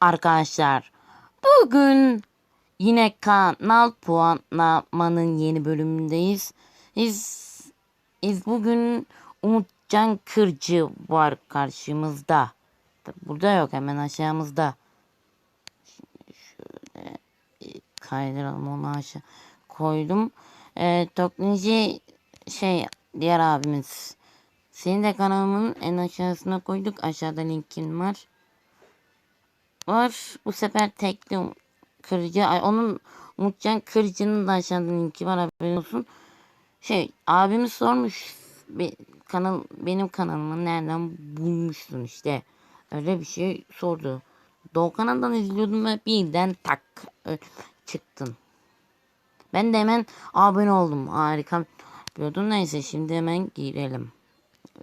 Arkadaşlar bugün yine kanal puanlamanın yeni bölümündeyiz. Biz, biz bugün Umutcan Kırcı var karşımızda. Burada yok hemen aşağımızda. Şöyle kaydıralım onu aşağı koydum. Ee, teknoloji şey diğer abimiz. Senin de kanalımın en aşağısına koyduk. Aşağıda linkin var var. Bu sefer tekli kırıcı. Ay, onun Umutcan Kırıcı'nın da aşağıda linki var haberin olsun. Şey abimiz sormuş. Be, kanal benim kanalımı nereden bulmuşsun işte. Öyle bir şey sordu. Doğu kanaldan izliyordum ve birden tak çıktın. Ben de hemen abone oldum. Harika yapıyordum. Neyse şimdi hemen girelim.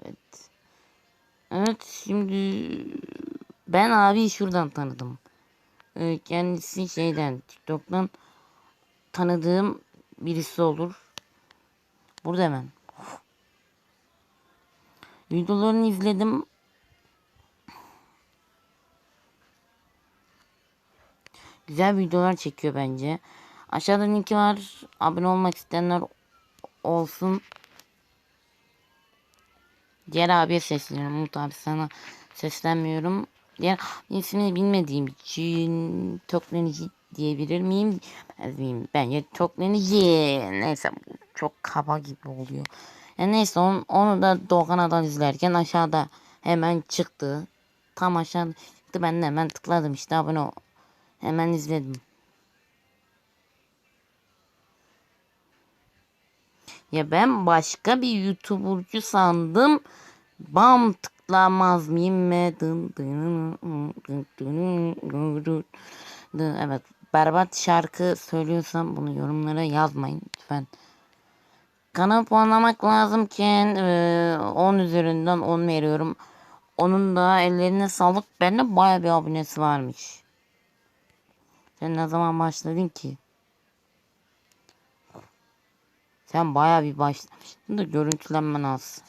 Evet. Evet şimdi ben abi şuradan tanıdım. Ee, kendisi şeyden TikTok'tan tanıdığım birisi olur. Burada hemen. Videolarını izledim. Güzel videolar çekiyor bence. Aşağıda linki var. Abone olmak isteyenler olsun. Diğer abiye sesleniyorum. Umut abi sana seslenmiyorum. Diğer ismini bilmediğim için teknoloji diyebilir miyim? Miyim? Bence teknoloji. Neyse çok kaba gibi oluyor. Yani neyse onu, onu da Doğan'dan izlerken aşağıda hemen çıktı. Tam aşağıda çıktı. Ben de hemen tıkladım işte abone ol. Hemen izledim. Ya ben başka bir YouTuber'cu sandım. Bam tıklamaz mıyım mı? Evet berbat şarkı söylüyorsam bunu yorumlara yazmayın lütfen. Kanal puanlamak lazımken e, 10 üzerinden 10 veriyorum. Onun da ellerine sağlık. Bende baya bir abonesi varmış. Sen ne zaman başladın ki? Sen baya bir başlamıştın da görüntülenmen az.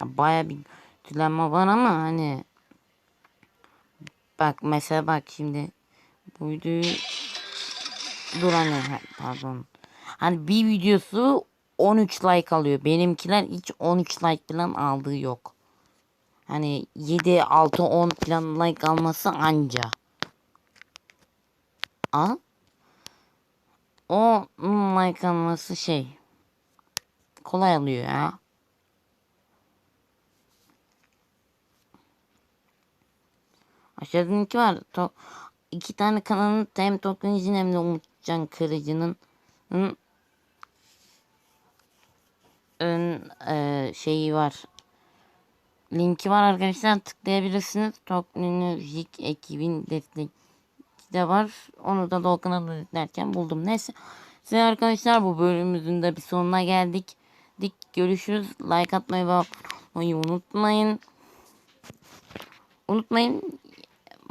Ya baya bir görüntülenme var ama hani bak mesela bak şimdi bu videoyu dur hani ha, pardon. Hani bir videosu 13 like alıyor. Benimkiler hiç 13 like falan aldığı yok. Hani 7 6 10 falan like alması anca. Al. O like alması şey kolay alıyor ya. Aşağıda linki var. To iki tane kanalın hem teknolojinin hem de Umutcan Kırıcı'nın ön e, şeyi var. Linki var arkadaşlar tıklayabilirsiniz. Teknolojik ekibin destek de var. Onu da Doğukan'a derken buldum. Neyse. Size arkadaşlar bu bölümümüzün de bir sonuna geldik. Dik görüşürüz. Like atmayı ve abone olmayı unutmayın. Unutmayın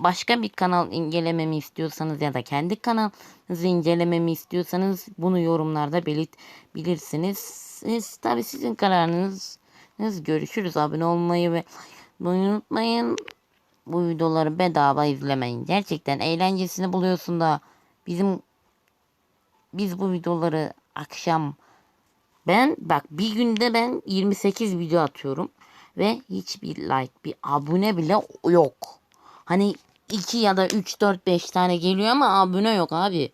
başka bir kanal incelememi istiyorsanız ya da kendi kanalınızı incelememi istiyorsanız bunu yorumlarda belirtbilirsiniz. Siz, tabii sizin kararınız. Görüşürüz. Abone olmayı ve unutmayın. Bu videoları bedava izlemeyin. Gerçekten eğlencesini buluyorsun da bizim biz bu videoları akşam ben bak bir günde ben 28 video atıyorum ve hiçbir like bir abone bile yok. Hani 2 ya da 3 4 5 tane geliyor ama abone yok abi.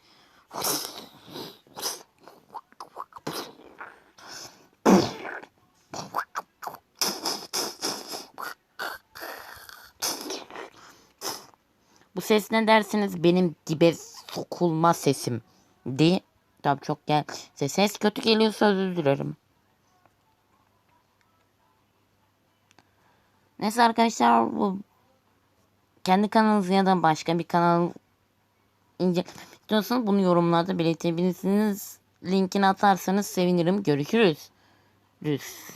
Bu ses ne dersiniz? Benim dibe sokulma sesim. Di. Tabii çok gel. Ses kötü geliyorsa özür dilerim. Neyse arkadaşlar bu kendi kanalınız ya da başka bir kanal ince istiyorsanız bunu yorumlarda belirtebilirsiniz. Linkini atarsanız sevinirim. Görüşürüz. Görüşürüz.